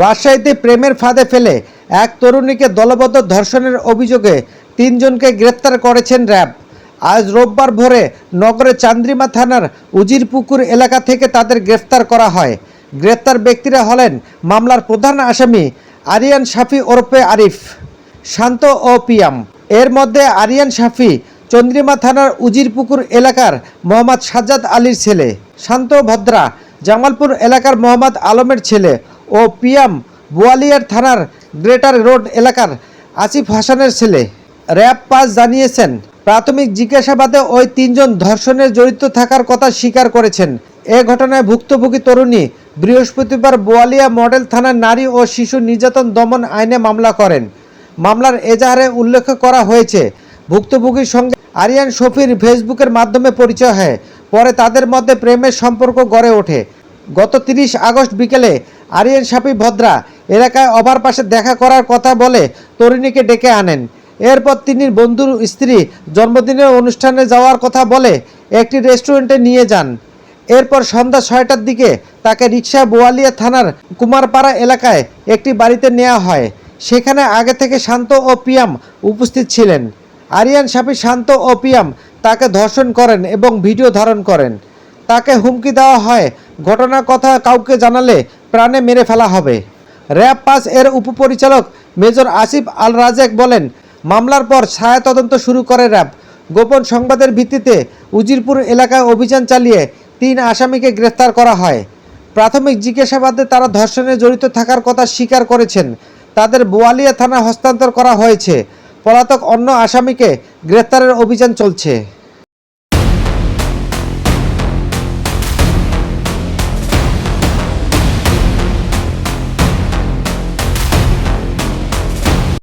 রাজশাহীতে প্রেমের ফাঁদে ফেলে এক তরুণীকে দলবদ্ধ ধর্ষণের অভিযোগে তিনজনকে গ্রেপ্তার করেছেন র্যাব। আজ রোববার ভোরে নগরের চান্দ্রিমা থানার উজিরপুকুর এলাকা থেকে তাদের গ্রেফতার করা হয়। গ্রেপ্তার ব্যক্তিরা হলেন মামলার প্রধান আসামি আরিয়ান শাফি ওরফে আরিফ, শান্ত ও পিয়াম। এর মধ্যে আরিয়ান শাফি চন্দ্রিমা থানার উজিরপুকুর এলাকার মোহাম্মদ সাজ্জাদ আলীর ছেলে, শান্ত ভদ্রা জামালপুর এলাকার মোহাম্মদ আলমের ছেলে ও পিয়াম বোয়ালিয়ার থানার গ্রেটার রোড এলাকার আসিফ হাসানের ছেলে। র্যাব পাস জানিয়েছেন, প্রাথমিক জিজ্ঞাসাবাদে ওই তিনজন ধর্ষণের জড়িত থাকার কথা স্বীকার করেছেন। এ ঘটনায় ভুক্তভোগী তরুণী বৃহস্পতিবার বোয়ালিয়া মডেল থানার নারী ও শিশু নির্যাতন দমন আইনে মামলা করেন। মামলার এজাহারে উল্লেখ করা হয়েছে, ভুক্তভোগীর সঙ্গে আরিয়ান শফির ফেসবুকের মাধ্যমে পরিচয় হয়। পরে তাদের মধ্যে প্রেমের সম্পর্ক গড়ে ওঠে। গত তিরিশ আগস্ট বিকেলে আরিয়ান শাফি ভদ্রা এলাকায় অবার পাশে দেখা করার কথা বলে তরুণীকে ডেকে আনেন। এরপর তিনি বন্ধুর স্ত্রী জন্মদিনের অনুষ্ঠানে যাওয়ার কথা বলে একটি রেস্টুরেন্টে নিয়ে যান। এরপর সন্ধ্যা ছয়টার দিকে তাকে রিক্সা বোয়ালিয়া থানার কুমারপাড়া এলাকায় একটি বাড়িতে নেওয়া হয়। সেখানে আগে থেকে শান্ত ও পিয়াম উপস্থিত ছিলেন। আরিয়ান সাপি শান্ত ও পিয়াম তাকে ধর্ষণ করেন এবং ভিডিও ধারণ করেন। তাকে হুমকি দেওয়া হয়। ঘটনার কথা কাউকে জানালে প্রাণে মেরে ফেলা হবে। র্যাব পাস এর উপপরিচালক মেজর আসিফ আল রাজেক বলেন, মামলার পর ছায়া তদন্ত শুরু করে র্যাব। গোপন সংবাদের ভিত্তিতে উজিরপুর এলাকায় অভিযান চালিয়ে তিন আসামিকে গ্রেফতার করা হয়। প্রাথমিক জিজ্ঞাসাবাদে তারা ধর্ষণে জড়িত থাকার কথা স্বীকার করেছেন। তাদের বোয়ালিয়া থানা হস্তান্তর করা হয়েছে। পলাতক অন্য আসামিকে গ্রেফতারের অভিযান চলছে।